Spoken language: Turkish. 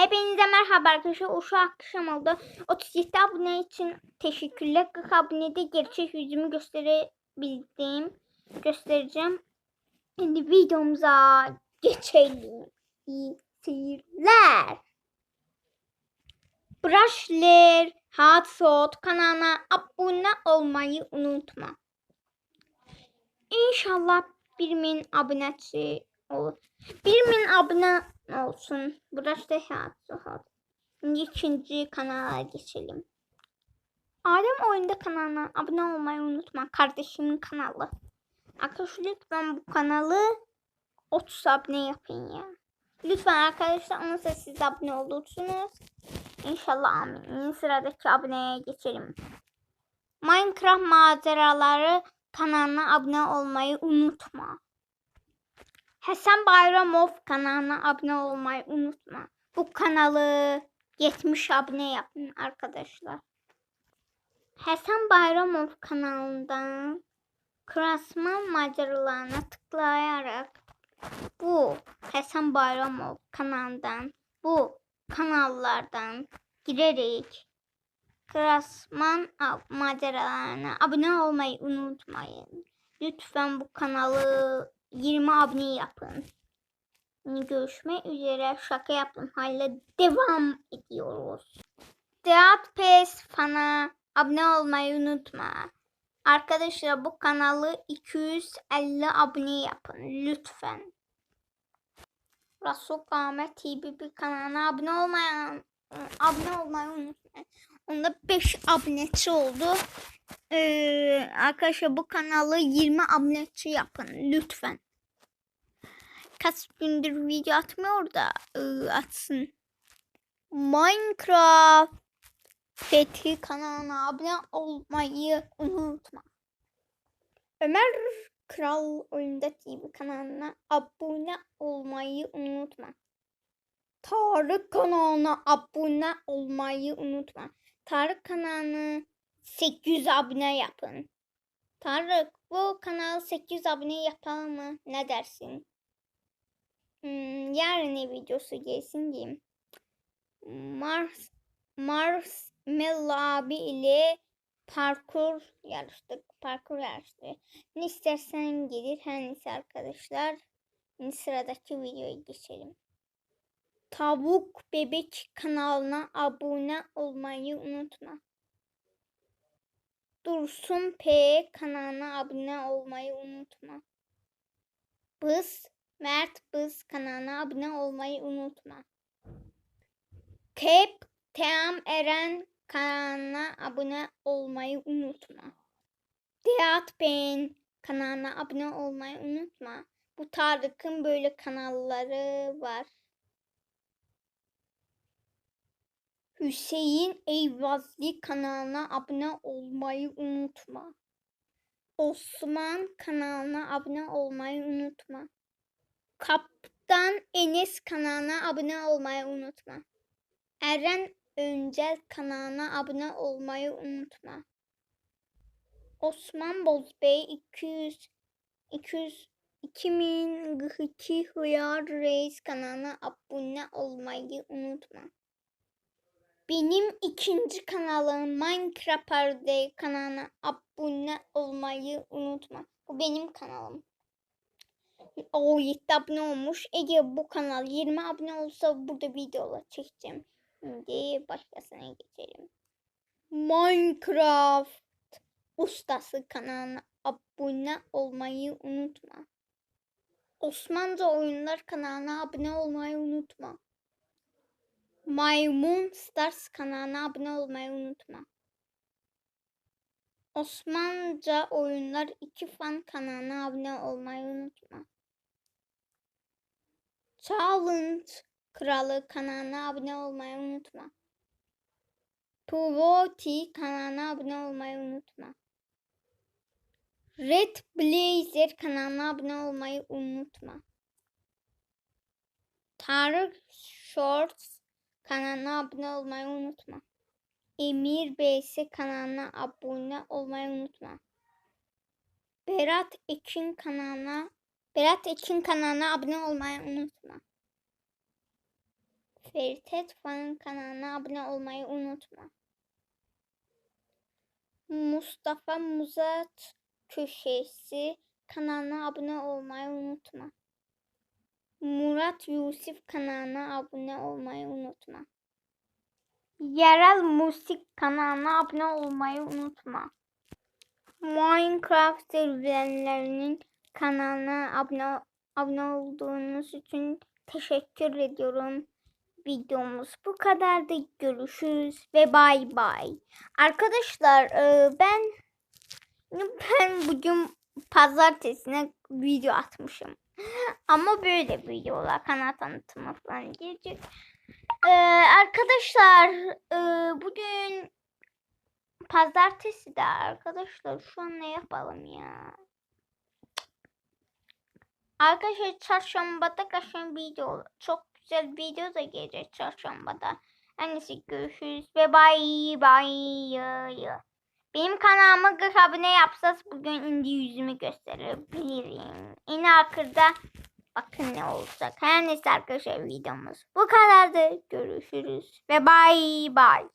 Hepinize merhaba arkadaşlar. Uşu akşam oldu. 37 abone için teşekkürler. 40 abonede gerçek yüzümü gösterebildim. Göstereceğim. Şimdi videomuza geçelim. İyi seyirler. Brushler, Hotshot kanalına abone olmayı unutma. İnşallah 1000 abonesi olur. 1000 abone olsun. Burası da Hotshot. Şimdi ikinci kanala geçelim. Alem Oyunda kanalına abone olmayı unutma. Kardeşimin kanalı. Arkadaşlar lütfen bu kanalı 30 abone yapın ya. Lütfen arkadaşlar da siz abone olursunuz. İnşallah amin. Sıradaki aboneye geçelim. Minecraft maceraları kanalına abone olmayı unutma. Hasan Bayramov kanalına abone olmayı unutma. Bu kanalı 70 abone yapın arkadaşlar. Hasan Bayramov kanalından Krasman maceralarına tıklayarak bu Hasan Bayramov kanalından bu kanallardan girerek Krasman maceralarına abone olmayı unutmayın. Lütfen bu kanalı 20 abone yapın. Görüşmek üzere. Şaka yaptım. Hala devam ediyoruz. Deat Pes fana abone olmayı unutma. Arkadaşlar bu kanalı 250 abone yapın. Lütfen. Rasul Ahmet bir kanalına abone olmayan abone olmayı unutmayın. Onda 5 abonesi oldu. Ee, arkadaşlar bu kanalı 20 abonesi yapın lütfen. Kaç gündür video atmıyor da e, atsın. Minecraft Fethi kanalına abone olmayı unutma. Ömer Kral Oyunda TV kanalına abone olmayı unutma. Tarık kanalına abone olmayı unutma. Tarık kanalını 800 abone yapın. Tarık bu kanal 800 abone yapalım mı? Ne dersin? Hmm, yarın ne videosu gelsin diyeyim. Mars Mars Mel abi ile parkur yarıştık. Parkur yarıştı. Ne istersen gelir. Her neyse arkadaşlar. Şimdi sıradaki videoya geçelim. Tavuk Bebek kanalına abone olmayı unutma. Dursun P kanalına abone olmayı unutma. Bız Mert Bız kanalına abone olmayı unutma. Kep Team Eren kanalına abone olmayı unutma. Deat Ben kanalına abone olmayı unutma. Bu Tarık'ın böyle kanalları var. Hüseyin Eyvazlı kanalına abone olmayı unutma. Osman kanalına abone olmayı unutma. Kaptan Enes kanalına abone olmayı unutma. Eren Öncel kanalına abone olmayı unutma. Osman Bozbey 200 200 2002 Hıyar Reis kanalına abone olmayı unutma. Benim ikinci kanalım Minecraft Parody kanalına abone olmayı unutma. Bu benim kanalım. O 7 abone olmuş. Ege bu kanal 20 abone olsa burada videolar çekeceğim. Şimdi başkasına geçelim. Minecraft ustası kanalına abone olmayı unutma. Osmanlıca oyunlar kanalına abone olmayı unutma. Maymun Stars kanalına abone olmayı unutma. Osmanlıca oyunlar 2 fan kanalına abone olmayı unutma. Challenge Kralı kanalına abone olmayı unutma. Puvoti kanalına abone olmayı unutma. Red Blazer kanalına abone olmayı unutma. Tarık Shorts kanalına abone olmayı unutma. Emir BS kanalına abone olmayı unutma. Berat Ekin kanalına Berat Ekin kanalına abone olmayı unutma. Feritet Fan'ın kanalına abone olmayı unutma. Mustafa Muzat Köşesi kanalına abone olmayı unutma. Murat Yusuf kanalına abone olmayı unutma. Yerel Müzik kanalına abone olmayı unutma. Minecraft serüvenlerinin kanalına abone, abone olduğunuz için teşekkür ediyorum. Videomuz bu kadardı. Görüşürüz ve bay bay. Arkadaşlar e, ben ben bugün pazartesine video atmışım. Ama böyle videolar kanal tanıtımı falan gelecek. Ee, arkadaşlar e, bugün pazartesi de arkadaşlar şu an ne yapalım ya? Arkadaşlar çarşambada kaçan video çok güzel video da gelecek çarşambada. Hangisi görüşürüz ve bay bay. Benim kanalıma 40 abone yapsanız bugün indi yüzümü gösterebilirim. En arkada bakın ne olacak. Her neyse arkadaşlar videomuz bu kadardı. Görüşürüz ve bay bay.